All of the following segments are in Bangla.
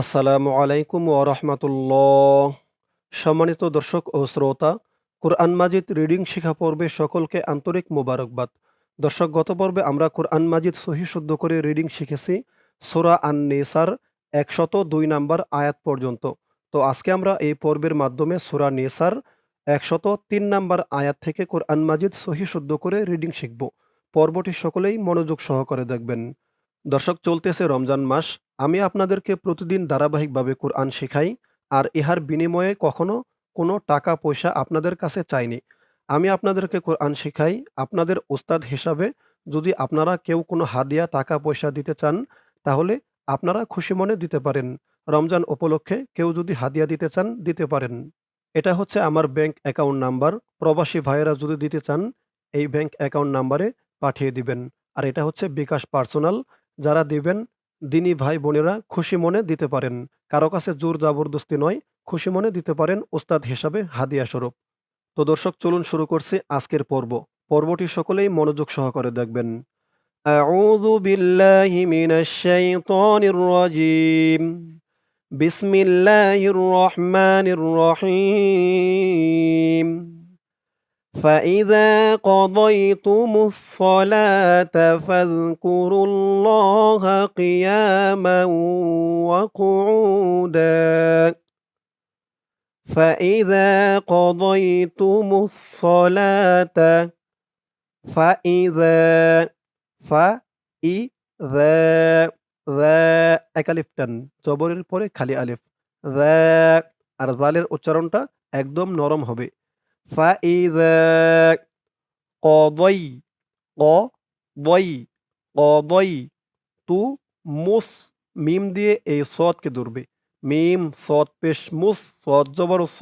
আসসালামু আলাইকুম ও রাহমাতুল্লাহ। সম্মানিত দর্শক ও শ্রোতা, কোরআন মাজিদ রিডিং শিখা পর্বে সকলকে আন্তরিক মোবারকবাদ। দর্শক গত পর্বে আমরা কোরআন মাজিদ সহি শুদ্ধ করে রিডিং শিখেছি সোরা আন নেসার একশত দুই নাম্বার আয়াত পর্যন্ত। তো আজকে আমরা এই পর্বের মাধ্যমে সোরা নেসার একশত তিন নাম্বার আয়াত থেকে কোরআন মাজিদ সহি শুদ্ধ করে রিডিং শিখব। পর্বটি সকলেই মনোযোগ সহকারে দেখবেন। দর্শক, চলতেছে রমজান মাস। আমি আপনাদেরকে প্রতিদিন ধারাবাহিকভাবে কোরআন শেখাই, আর ইহার বিনিময়ে কখনো কোনো টাকা, পয়সা আপনাদের কাছে চাইনি। আমি আপনাদেরকে কোরআন শিখাই, আপনাদের ওস্তাদ হিসাবে যদি আপনারা কেউ কোনো হাদিয়া, টাকা, পয়সা দিতে চান, তাহলে আপনারা খুশি মনে দিতে পারেন। রমজান উপলক্ষে কেউ যদি হাদিয়া দিতে চান, দিতে পারেন। এটা হচ্ছে আমার ব্যাংক অ্যাকাউন্ট নাম্বার। প্রবাসী ভাইয়েরা যদি দিতে চান, এই ব্যাংক অ্যাকাউন্ট নাম্বারে পাঠিয়ে দিবেন। আর এটা হচ্ছে বিকাশ পার্সোনাল যারা দিবেন দিনী ভাই বোনেরা খুশি মনে দিতে পারেন। কারও কাছে জোর জবরদস্তি নয়, খুশি মনে দিতে পারেন ওস্তাদ হিসাবে হাদিয়া স্বরূপ। তো দর্শক চলুন শুরু করছি আজকের পর্ব। পর্বটি সকলেই মনোযোগ সহকারে দেখবেন। আউযু বিল্লাহি মিনাশ শাইতানির রাজিম। বিসমিল্লাহির রহমানির রহিম। فإذا قضيتم الصلاة فاذكروا الله قياما وقعودا فإذا قضيتم الصلاة فإذا فإذا ذا এক আলিফ টান জবরের পরে খালি আলিফ ذا আর জালের উচ্চারণটা একদম নরম হবে فإذا قضي قضي قضي তু মুস মিম দিয়ে এই সদকে ধরবে মিম সদ পেশ মুস সদ জবর স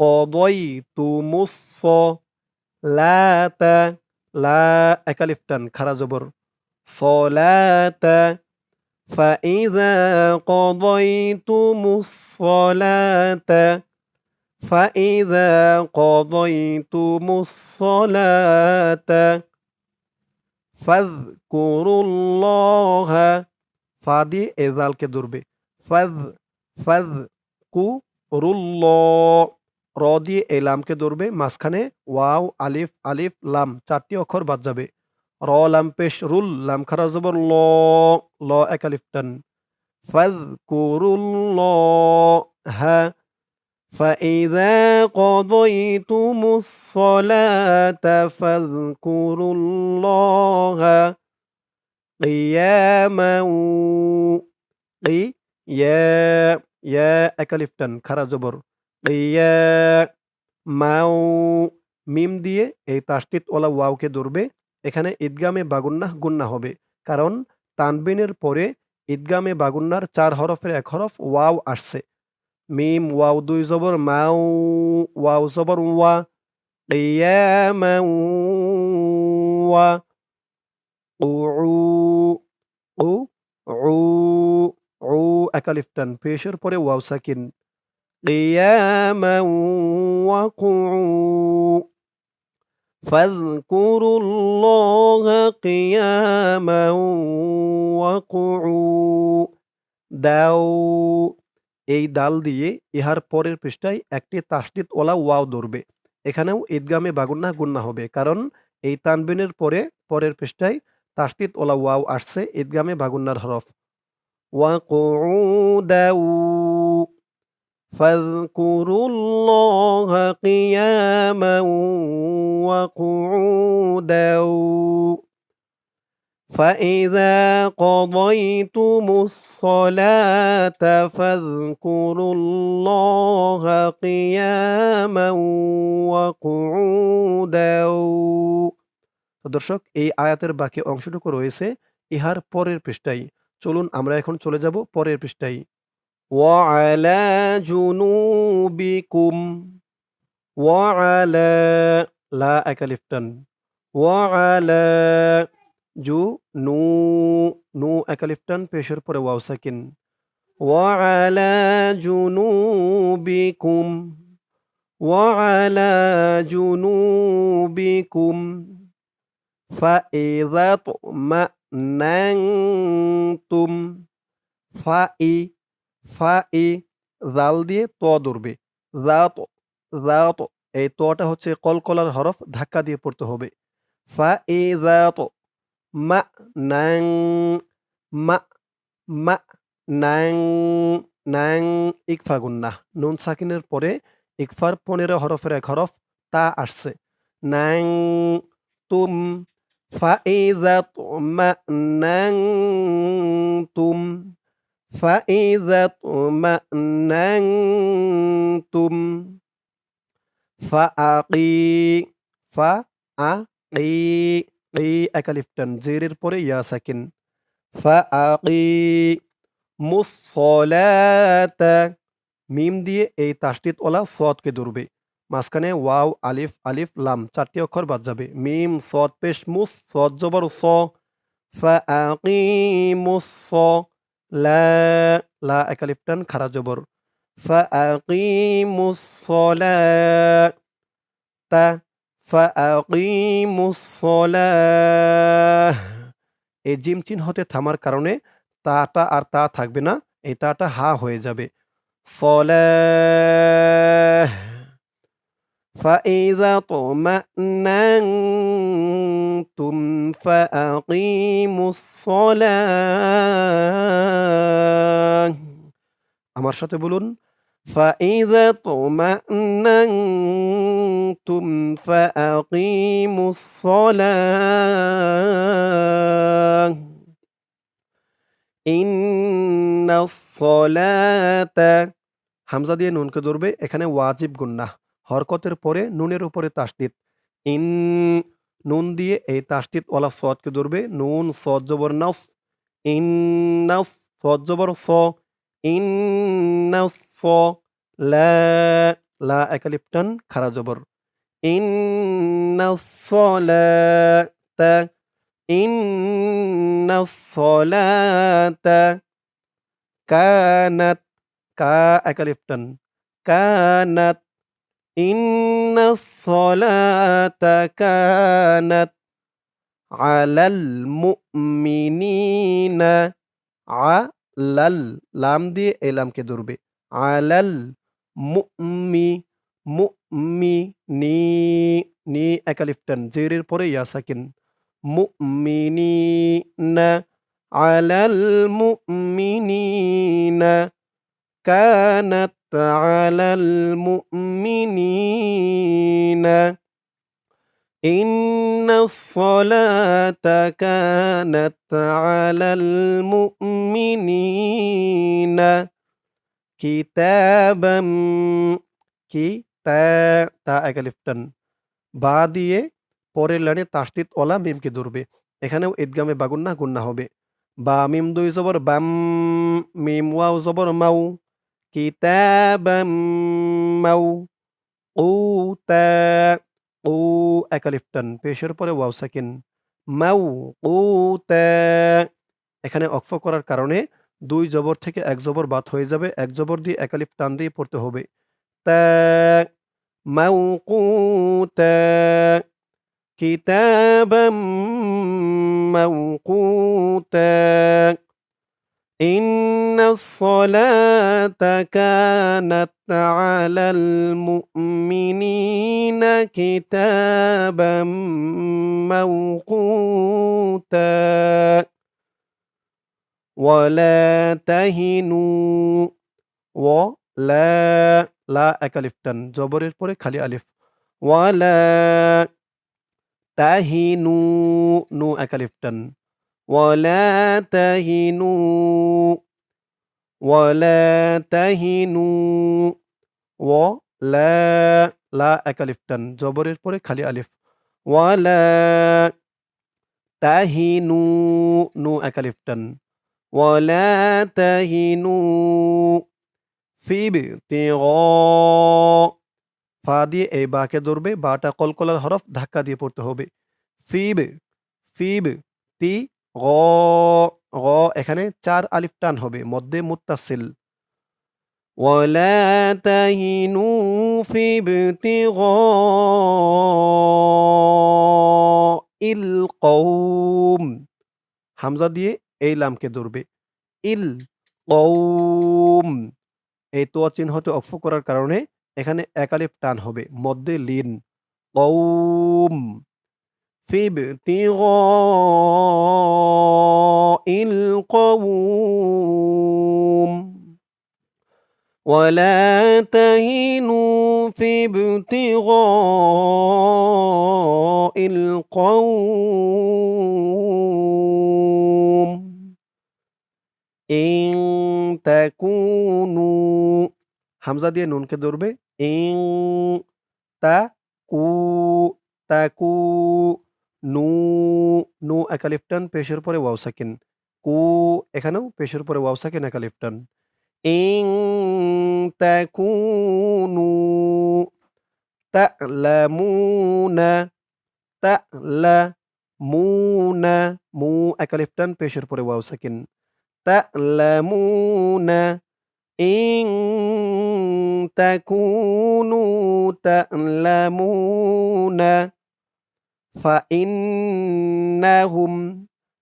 কদই তু মুস স লাতা লা একালিফ টান খারা জবর সলাতা فإذا قضيتم الصلاة فإذا قضيتم الصلاة فاذكروا الله ফা দিয়ে এজালকে ধরবে ফাজ ফাজ কু রুল্লাহ র দিয়ে এই লামকে ধরবে মাঝখানে ওয়াও আলিফ আলিফ লাম চারটি অক্ষর বাদ যাবে র লাম পেশ রুল লাম খারা জবর ল ল এক আলিফ টান ফাজ কুরুল্লাহ হ্যাঁ فإذا قضيتم الصلاة فاذكروا الله قياما قيا يا একালিফটান খারা জবর قيا মাও মিম দিয়ে এই তাসদিদ ওলা ওয়াওকে ধরবে এখানে ঈদগামে বাগুন্নাহ গুন্না হবে কারণ তানবিনের পরে ঈদগামে বাগুন্নার চার হরফের এক হরফ ওয়াও আসছে মিম ওয়াও দুই জবর মাও ওয়াও জবর ওয়া قياما ওয়া উ উ উ একালিফ টান পেশের পরে ওয়াও সাকিন قياما وقعوا فاذكروا الله قياما وقعوا দাও এই দাল দিয়ে ইহার পরের পৃষ্ঠায় একটি তাসদিদ ওলা ওয়াও ধরবে এখানেও ঈদগামে বাগুন্না গুন্না হবে কারণ এই তানবিনের পরে পরের পৃষ্ঠায় তাসদিদ ওলা ওয়াও আসছে ঈদগামে বাগুন্নার হরফ وقعودا فاذكروا الله قياما وقعودا فإذا قضيتم الصلاة فاذكروا الله قياما وقعودا দর্শক এই আয়াতের বাকি অংশটুকু রয়েছে ইহার পরের পৃষ্ঠায় চলুন আমরা এখন চলে যাব পরের পৃষ্ঠায় وعلى جنوبكم وعلى لا একালিফটান وعلى জু নু নু একালিফটান পেশের পরে ওয়াও সাকিন وعلى جنوبكم وعلى جنوبكم فإذا اطمأننتم ফাই ফা ই জাল দিয়ে ত ধরবে জাত জাত এই তটা হচ্ছে কলকলার হরফ ধাক্কা দিয়ে পড়তে হবে ফা ই জাত মা নাং মা মা নাং নাং ইকফা গুন্না নুন সাকিনের পরে ইকফার পনেরো হরফের এক হরফ তা আসছে নাং তুম فإذا اطمأننتم فإذا اطمأننتم فأقي فأقي قي একালিফটান জেরের পরে ইয়া সাকিন ফাআকি মুসলাতা মিম দিয়ে এই তাসদিদ ওলা সদকে ধরবে। মাঝখানে ওয়াও, আলিফ আলিফ, লাম, চারটি অক্ষর বাদ যাবে। মিম সদ পেশ, মুস সদ জবর, স। ফাআকিমুস স লা লা একালিফ টান খারা, জবর। সালাতা ফাআকিমুস সালাহ এই জিম চিহ্ন হতে থামার কারণে তাটা আর তা থাকবে না এই তাটা হা হয়ে যাবে সলাহ فإذا اطمأننتم فأقيموا الصلاة আমার সাথে বলুন فإذا اطمأننتم فأقيموا الصلاة إن الصلاة হামজা দিয়ে নুনকে ধরবে এখানে ওয়াজিব গুন্নাহ হরকতের পরে নুনের উপরে তাসদিদ ইন নুন দিয়ে এই তাসদিদ ওলা সদকে ধরবে নুন সদ জবর নাস ইন নাস সদ জবর স ইন নাস স লা লা একালিপটান খারা জবর إن الصلاة إن الصلاة كانت كا أكلفتن كانت إن الصلاة كانت على المؤمنين على لام دي إلام كدربي على المؤمنين মুমি মুমি নি নি একালিফটান জেরের পরে ইয়া সাকিন মুমিনিনা আলাল মুমিনিনা কানাত على المؤمنين إن الصلاة كانت على المؤمنين কিতাবাম কি তা তা একালিফটান বা দিয়ে পরের লাইনে তাসদিদ ওলা মিমকে ধরবে। এখানেও ঈদগামে বাগুন্না গুন্না হবে। বা মিম দুই জবর বাম, মিম ওয়াও জবর মাউ। কিতাবাম মাউকুতা কু একালিফটান পেশের পরে ওয়াও সাকিন। মাউকুতা এখানে অক্ফ করার কারণে দুই জবর থেকে এক জবর বাদ হয়ে যাবে। এক জবর দিয়ে একালিফ টান দিয়ে পড়তে হবে। তা موقوتا كتابا موقوتا. إن الصلاة كانت على المؤمنين كتابا موقوتا. ولا تهنوا ولا লা এক আলিফ, টান জবরের পরে খালি আলিফ। ওয়ালা তাহিনু, নু এক আলিফ, টান। ওয়ালা তাহিনু ওয়ালা তাহিনু ও লা লা এক আলিফ, টান জবরের পরে খালি আলিফ। ওয়ালা তাহিনু, নু এক আলিফ, টান। ওয়ালা তাহিনু ফিব ফা দিয়ে এই বাকে ধরবে বাটা কলকলার হরফ ধাক্কা দিয়ে পড়তে হবে ফিব ফিব তি গ গ এখানে চার আলিফ টান হবে মধ্যে মুত্তাসিল ولا تهنوا في ابتغاء القوم হামজা দিয়ে এই লামকে ধরবে ইল কৌম এই তোয়া চিহ্নতে অক্ষ করার কারণে এখানে একালিফ টান হবে মধ্যে লিন কৌম في ابتغاء القوم ولا تهنوا في ابتغاء القوم إن তাকুনু হামজা দিয়ে নুনকে ধরবে। ইং, তা, কু তাকু নু নু একালিফটান পেশের পরে ওয়াও সাকিন। কু এখানেও পেশের পরে ওয়াও সাকিন একালিফটান ইং তাকুনু তালামুনা তালামুনা, মু একালিফটান পেশের পরে ওয়াও সাকিন। ইং তাকুনু তা'লামুনা ফাইন্নাহুম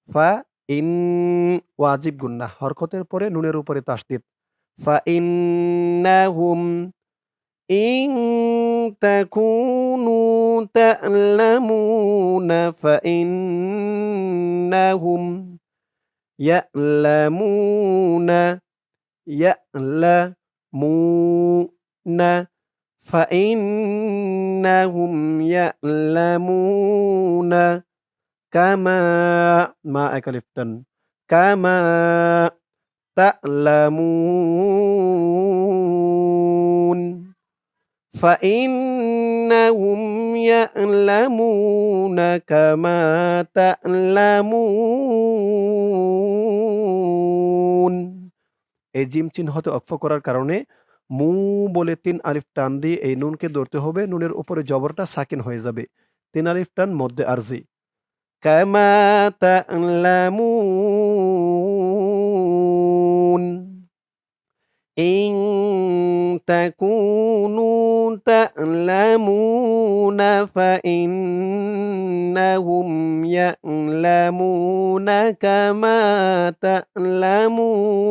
ফা ইন ওয়াজিব গুন্না হরকতের পরে নুনের উপরে তাসদিদ ফাইন্নাহুম ইন তাকুনু তা'লামুনা ফাইন্নাহুম يألمون يألمون فإنهم يألمون كما ما أكلفتن كما تألمون فإنهم يعلمون كما تعلمون এই জিম চিহ্নতে অক্ষ করার কারণে মু বলে তিন আলিফ টান দিয়ে এই নুনকে ধরতে হবে নুনের উপরে জবরটা সাকিন হয়ে যাবে তিন আলিফ টান মধ্যে আরজি কামা তা'লামুন ইন تكونوا تألمون فإنهم يألمون كما تألمون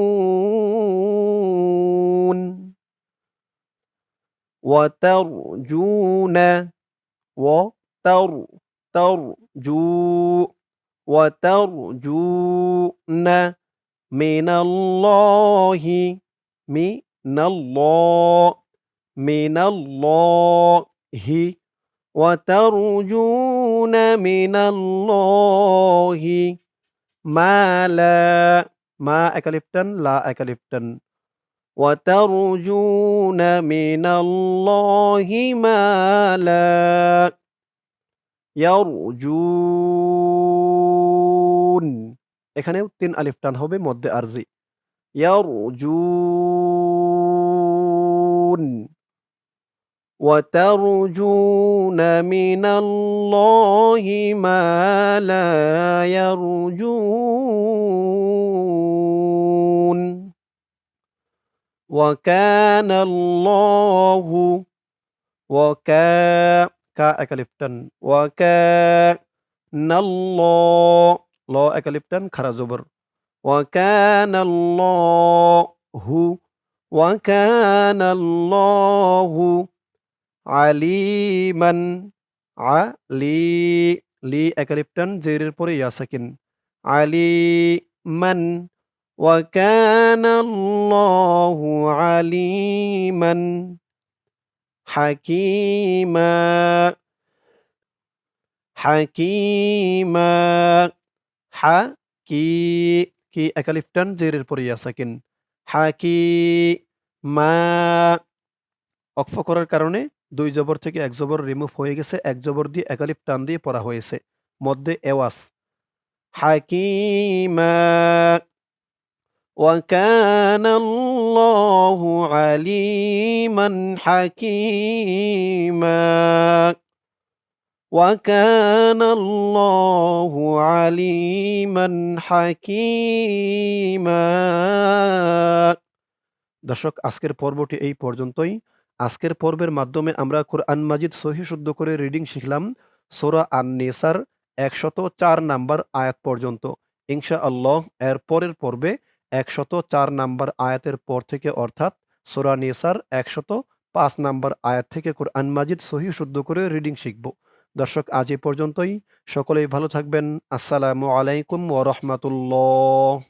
وترجون وتر ترجو وترجون من الله من الله من الله وترجون من الله ما لا ما أكلفتن لا أكلفتن وترجون من الله ما لا يرجون এখানেও তিন আলিফ টান হবে মধ্যে আরজি يرجون وترجون من الله ما لا يرجون وكان الله وكا كا أكلفتن وكان الله لا أكلفتن خرج زبر وكان الله وكان الله عليما علي লি একালিফটান জেরের পরে ইয়া সাকিন আলিমান وكان الله عليما حكيما حكيما حكي কি একালিফটান জেরের পরে ইয়া সাকিন হাকি মা অক্ফ করার কারণে দুই জবর থেকে এক জবর রিমুভ হয়ে গেছে এক জবর দিয়ে একালিফ টান দিয়ে পড়া হয়েছে মধ্যে এওয়াস হাকিমা وكان الله عليما حكيما وكان الله عليما حكيما দর্শক, আজকের পর্বটি এই পর্যন্তই। আজকের পর্বের মাধ্যমে আমরা কোরআন মাজিদ সহি শুদ্ধ করে রিডিং শিখলাম, সোরা আন নেসার একশত চার নাম্বার আয়াত পর্যন্ত। ইনশা আল্লাহ এর পরের পর্বে একশত চার নাম্বার আয়াতের পর থেকে অর্থাৎ সোরা নেসার একশত পাঁচ নাম্বার আয়াত থেকে কোরআন মাজিদ সহি শুদ্ধ করে রিডিং শিখব। দর্শক, আজ এ পর্যন্তই। সকলেই ভালো থাকবেন। আসসালামু আলাইকুম ওয়া রাহমাতুল্লাহ।